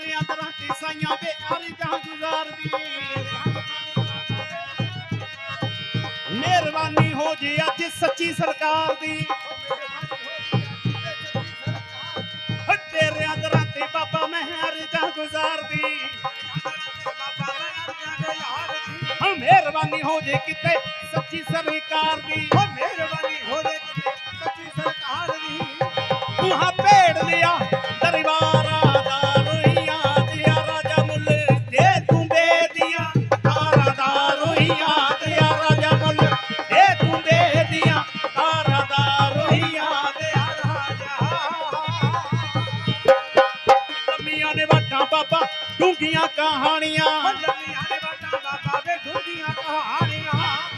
ਤੇਰੇ ਅੰਦਰਾਂ ਤੇ ਸਾਈਆਂ ਵੇ ਗੁਜ਼ਾਰਦੀ ਮਿਹਰਬਾਨੀ ਹੋ ਜੇ ਅੱਜ ਸੱਚੀ ਸਰਕਾਰ ਦੀ। ਓ ਤੇਰੇ ਅੰਦਰਾਂ ਤੇ ਬਾਬਾ ਮੈਂ ਅਰ ਜਾਂ ਗੁਜ਼ਾਰਦੀ। ਮਿਹਰਬਾਨੀ ਹੋ ਜੇ ਕਿਤੇ ਸੱਚੀ ਸਰਕਾਰ ਦੀ। ਮਿਹਰਬਾਨੀ ਡੂੰਗੀਆਂ ਕਹਾਣੀਆਂ।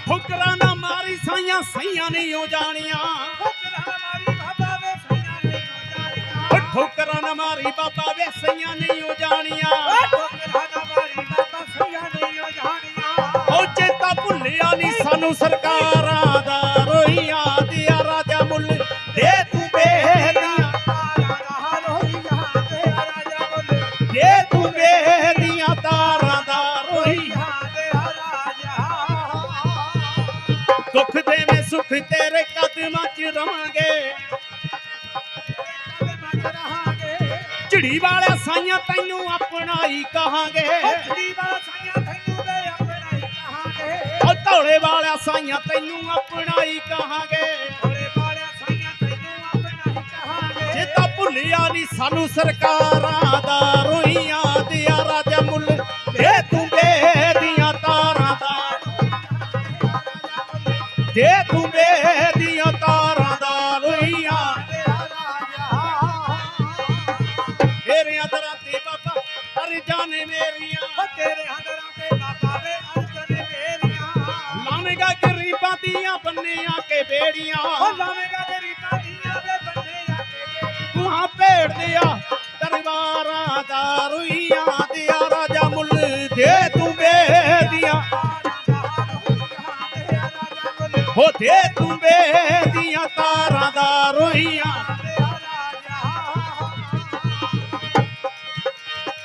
ਠੁਕਰਾਂ ਨਾ ਮਾਰੀ ਸਾਈਆਂ ਸਈਆਂ ਨਹੀਂ ਹੋ ਜਾਣੀਆਂ। ਓ ਠੋਕਰਾਂ ਨਾ ਮਾਰੀ ਬਾਬਾ ਵੇ ਸਈਆਂ ਨਹੀਂ ਹੋ ਜਾਣੀਆਂ। ਓ ਚੇਤਾ ਭੁੱਲਿਆ ਨਹੀਂ ਸਾਨੂੰ ਸਰਕਾਰਾਂ ਸੁਖ ਤੇਰੇ ਕਦਮਾਂ 'ਚ ਰਵਾਂਗੇ। ਝਿੜੀ ਵਾਲਿਆ ਸਾਈਆਂ ਤੈਨੂੰ ਆਪਣਾ ਹੀ ਕਹਾਂਗੇ। ਓ ਧੌਲੇ ਵਾਲਿਆ ਸਾਈਆਂ ਤੈਨੂੰ ਆਪਣਾ ਹੀ ਕਹਾਂਗੇ। ਜੇ ਤਾਂ ਭੁੱਲਿਆ ਨਹੀਂ ਸਾਨੂੰ ਸਰਕਾਰਾਂ ਦਾ ਰੋਈਆਂ। ਦੇ ਤੂੰ ਬੇਦੀਆਂ ਤਾਰਾਂ ਦਾ ਰੋਈਆਂ ਤੇਰੀਆਂ ਦਰਾਂ ਤੇ ਬਾਬਾ, ਹਰ ਜਾਣੇ ਮੇਰੀਆਂ। ਤੇਰੇ ਲਾਵੇਂਗਾ ਗਰੀਬਾਂ ਦੀਆਂ ਬੰਨਿਆਂ ਕੇ ਬੇੜੀਆਂ। ਤੁਹਾਂ ਹੋ ਦੇ ਤੂੰ ਬੇਦੀਆਂ ਤਾਰਾਂ ਦਾ ਰੁਈਆਂ।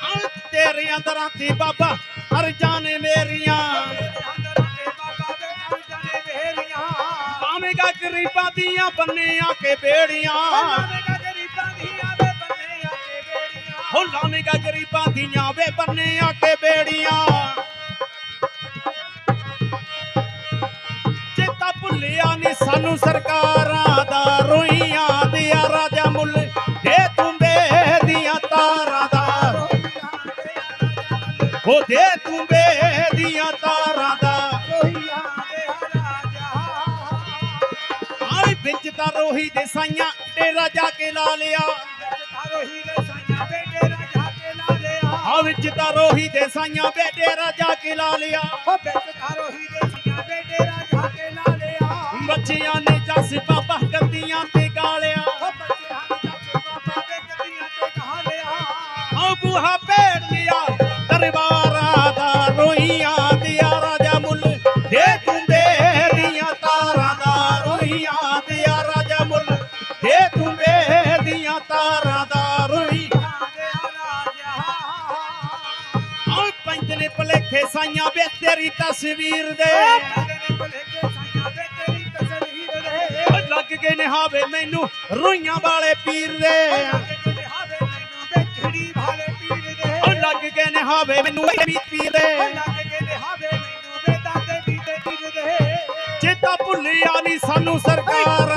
ਆ ਤੇਰੀਆਂ ਦਰਾਂ ਤੇ ਬਾਬਾ ਹਰ ਜਾਣੇ ਮੇਰੀਆਂ। ਲਾਵੇਂਗਾ ਗਰੀਬਾਂ ਦੀਆਂ ਬੰਨਿਆਂ ਕੇ ਬੇੜੀਆਂ। ਹੋ ਲਾਵੇਂਗਾ ਗਰੀਬਾਂ ਦੀਆਂ ਵੇ ਬੰਨਿਆਂ ਹੋ ਦੇ। ਤੂੰ ਬੇਦੀਆਂ ਤਾਰਾਂ ਦਾ ਆਈ ਵਿੱਚ ਤਾਂ ਰੋਹੀ ਦੇ ਸਾਈਆਂ ਡੇਰਾ ਜਾ ਕੇ ਲਾ ਲਿਆ। ਆ ਵਿੱਚ ਤਾਂ ਰੋਹੀ ਦੇ ਸਾਈਆਂ ਵੇ ਡੇਰਾ ਜਾ ਕੇ ਲਾ ਲਿਆ। ਬੱਚਿਆਂ ਨੇ ਜਸ ਬਾਬਾ ਤਾਰਾਂ ਦਾ ਰੋਈ। ਆ ਪੰਜ ਨੇ ਭਲੇਖੇ ਸਾਈਆਂ ਵੇ ਤੇਰੀ ਤਸਵੀਰ ਦੇ। ਲੱਗ ਗਏ ਨਿਹਾਵੇ ਮੈਨੂੰ ਰੋਈਆਂ ਵਾਲੇ ਪੀਰ ਦੇ। ਓ ਲੱਗ ਗਏ ਨਿਹਾਵੇ ਮੈਨੂੰ ਵੀ ਪੀਰ ਦੇ। ਚੇਤਾ ਭੁੱਲਿਆ ਨਹੀਂ ਸਾਨੂੰ ਸਰਕਾਰ।